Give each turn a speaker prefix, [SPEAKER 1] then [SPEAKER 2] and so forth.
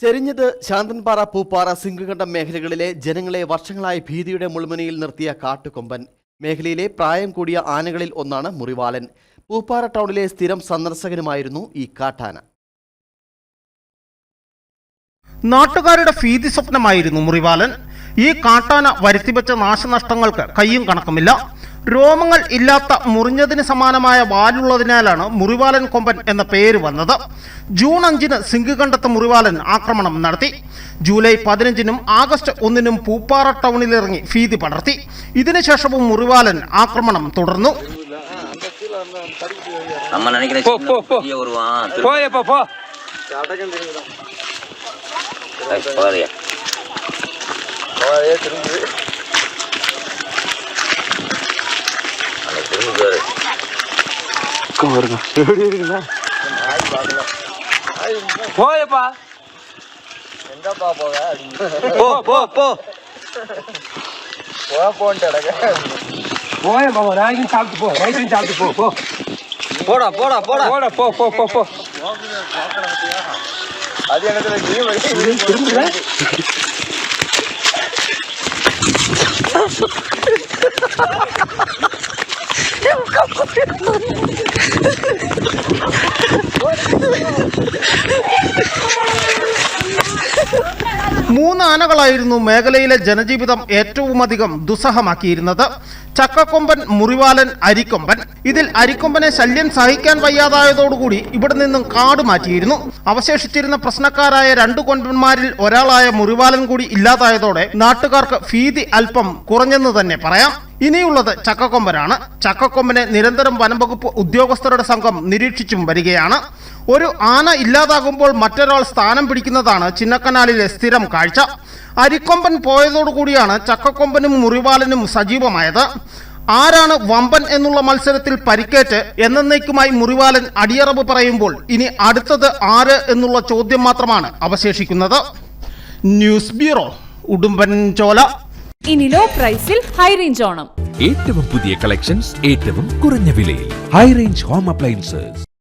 [SPEAKER 1] ചെരിഞ്ഞത് ശാന്തൻപാറ പൂപ്പാറ സിംഗുകണ്ഠം മേഖലകളിലെ ജനങ്ങളെ വർഷങ്ങളായി ഭീതിയുടെ മുൾമുനയിൽ നിർത്തിയ കാട്ടുകൊമ്പൻ. മേഖലയിലെ പ്രായം കൂടിയ ആനകളിൽ ഒന്നാണ് മുറിവാലൻ പൂപ്പാറ ടൗണിലെ സ്ഥിരം സന്ദർശകനുമായിരുന്നു ഈ കാട്ടാന.
[SPEAKER 2] നാട്ടുകാരുടെ ഭീതി സ്വപ്നമായിരുന്നു മുറിവാലൻ ഈ കാട്ടാന വരുത്തിവെച്ച നാശനഷ്ടങ്ങൾക്ക് കയ്യും കണക്കുമില്ല. രോമങ്ങൾ ഇല്ലാത്ത മുറിഞ്ഞതിന് സമാനമായ വാലുള്ളതിനാലാണ് മുറിവാലൻ കൊമ്പൻ എന്ന പേര് വന്നത് ജൂൺ അഞ്ചിന് സിംഗുകണ്ടത്ത് മുറിവാലൻ ആക്രമണം നടത്തി ജൂലൈ പതിനഞ്ചിനും ആഗസ്റ്റ് ഒന്നിനും പൂപ്പാറ ടൗണിലിറങ്ങി ഭീതി പടർത്തി ഇതിനുശേഷവും മുറിവാലൻ ആക്രമണം തുടർന്നു
[SPEAKER 3] நம்ம நினைக்கிற
[SPEAKER 4] போ, போ, போ.
[SPEAKER 3] சின்ன வருவான்
[SPEAKER 4] போயப்பா போ
[SPEAKER 3] பாருயா திரும்பி
[SPEAKER 4] போயப்பா. போ போ போ. போயப்பா நாய்க்கும் சாப்பிட்டு போ ரைட்டும் சாப்பிட்டு போ போ.
[SPEAKER 3] போடா போடா போடா.
[SPEAKER 4] போடா போ போ போ போ. Je comprends plus.
[SPEAKER 2] മൂന്ന് ആനകളായിരുന്നു മേഖലയിലെ ജനജീവിതം ഏറ്റവുമധികം ദുസ്സഹമാക്കിയിരുന്നത്. ചക്കക്കൊമ്പൻ മുറിവാലൻ അരിക്കൊമ്പൻ. ഇതിൽ അരിക്കൊമ്പനെ ശല്യം സഹിക്കാൻ വയ്യാതായതോടുകൂടി ഇവിടെ നിന്നും കാട് മാറ്റിയിരുന്നു. അവശേഷിച്ചിരുന്ന പ്രശ്നക്കാരായ രണ്ടു കൊമ്പന്മാരിൽ ഒരാളായ മുറിവാലൻ കൂടി ഇല്ലാതായതോടെ നാട്ടുകാർക്ക് ഭീതി അല്പം കുറഞ്ഞെന്ന് തന്നെ പറയാം. ഇനിയുള്ളത് ചക്കക്കൊമ്പനാണ്. ചക്കക്കൊമ്പനെ നിരന്തരം വനംവകുപ്പ് ഉദ്യോഗസ്ഥരുടെ സംഘം നിരീക്ഷിച്ചും വരികയാണ്. ഒരു ആന ഇല്ലാതാകുമ്പോൾ മറ്റൊരാൾ സ്ഥാനം പിടിക്കുന്നതാണ് ചിന്നക്കനാലിലെ സ്ഥിരം കാഴ്ച. അരിക്കൊമ്പൻ പോയതോടുകൂടിയാണ് ചക്കക്കൊമ്പനും മുറിവാലനും സജീവമായത്. ആരാണ് വമ്പൻ എന്നുള്ള മത്സരത്തിൽ പരിക്കേറ്റ് എന്നേക്കുമായി മുറിവാലൻ അടിയറവ് പറയുമ്പോൾ ഇനി അടുത്തത് ആര് എന്നുള്ള ചോദ്യം മാത്രമാണ് അവശേഷിക്കുന്നത്. News bureau Udumbanchola.
[SPEAKER 5] ഇനി ലോ പ്രൈസിൽ ഹൈ റേഞ്ച് ഓണം.
[SPEAKER 6] ഏറ്റവും പുതിയ കളക്ഷൻസ് ഏറ്റവും കുറഞ്ഞ വിലയിൽ. High range home appliances.